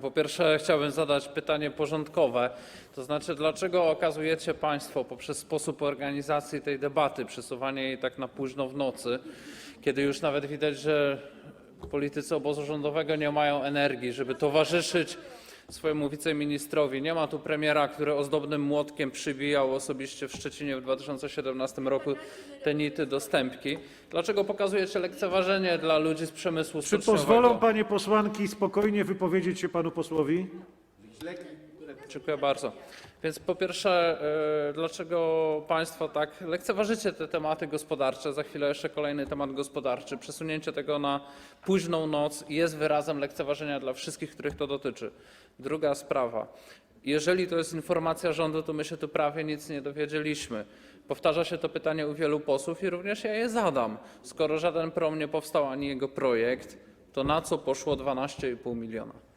Po pierwsze chciałbym zadać pytanie porządkowe, to znaczy dlaczego okazujecie Państwo poprzez sposób organizacji tej debaty, przesuwanie jej tak na późno w nocy, kiedy już nawet widać, że politycy obozu rządowego nie mają energii, żeby towarzyszyć swojemu wiceministrowi. Nie ma tu premiera, który ozdobnym młotkiem przybijał osobiście w Szczecinie w 2017 roku te nity do stępki. Dlaczego pokazujecie lekceważenie dla ludzi z przemysłu Czy stoczniowego? pozwolą panie posłanki spokojnie wypowiedzieć się panu posłowi? Dziękuję bardzo. Więc po pierwsze, e, dlaczego Państwo tak lekceważycie te tematy gospodarcze? Za chwilę jeszcze kolejny temat gospodarczy. Przesunięcie tego na późną noc jest wyrazem lekceważenia dla wszystkich, których to dotyczy. Druga sprawa. Jeżeli to jest informacja rządu, to my się tu prawie nic nie dowiedzieliśmy. Powtarza się to pytanie u wielu posłów i również ja je zadam. Skoro żaden prom nie powstał ani jego projekt, to na co poszło 12,5 miliona?